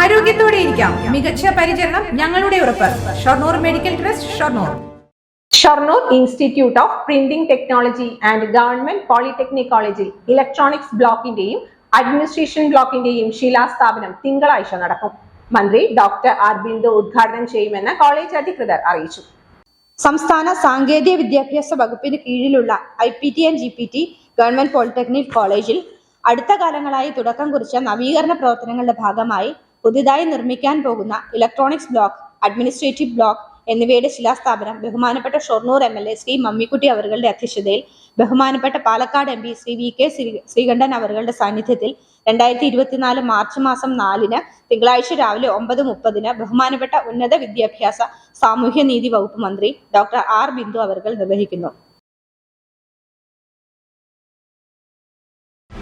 ആരോഗ്യത്തോടെ ഇരിക്കാം. മികച്ച പരിചരണം ഞങ്ങളുടെ ഉറപ്പ്. Shoranur medical trust Shoranur. Shoranur institute of printing technology and government polytechnic കോളേജിൽ ഇലക്ട്രോണിക്സ് ബ്ലോക്കിന്റെയും അഡ്മിനിസ്ട്രേഷൻ ബ്ലോക്കിന്റെയും ശിലാസ്ഥാപനം തിങ്കളാഴ്ച നടക്കും. മന്ത്രി ഡോക്ടർ ആർ ബിന്ദു ഉദ്ഘാടനം ചെയ്യുമെന്ന് കോളേജ് അധികൃതർ അറിയിച്ചു. സംസ്ഥാന സാങ്കേതിക വിദ്യാഭ്യാസ വകുപ്പിന് കീഴിലുള്ള I P T and G P T government polytechnic കോളേജിൽ അടുത്ത കാലങ്ങളായി തുടക്കം കുറിച്ച നവീകരണ പ്രവർത്തനങ്ങളുടെ ഭാഗമായി പുതുതായി നിർമ്മിക്കാൻ പോകുന്ന ഇലക്ട്രോണിക്സ് ബ്ലോക്ക് അഡ്മിനിസ്ട്രേറ്റീവ് ബ്ലോക്ക് എന്നിവയുടെ ശിലാസ്ഥാപനം ബഹുമാനപ്പെട്ട Shoranur M L A Shri Mammikutty അവരുടെ അധ്യക്ഷതയിൽ ബഹുമാനപ്പെട്ട Palakkad M P Shri V K Shri- Sreekandan അവരുടെ സാന്നിധ്യത്തിൽ രണ്ടായിരത്തി ഇരുപത്തിനാല് മാർച്ച് മാസം നാലിന് തിങ്കളാഴ്ച രാവിലെ ഒമ്പത് മുപ്പതിന് ബഹുമാനപ്പെട്ട ഉന്നത വിദ്യാഭ്യാസ സാമൂഹ്യനീതി വകുപ്പ് മന്ത്രി ഡോക്ടർ ആർ ബിന്ദു അവർ നിർവഹിക്കുന്നു.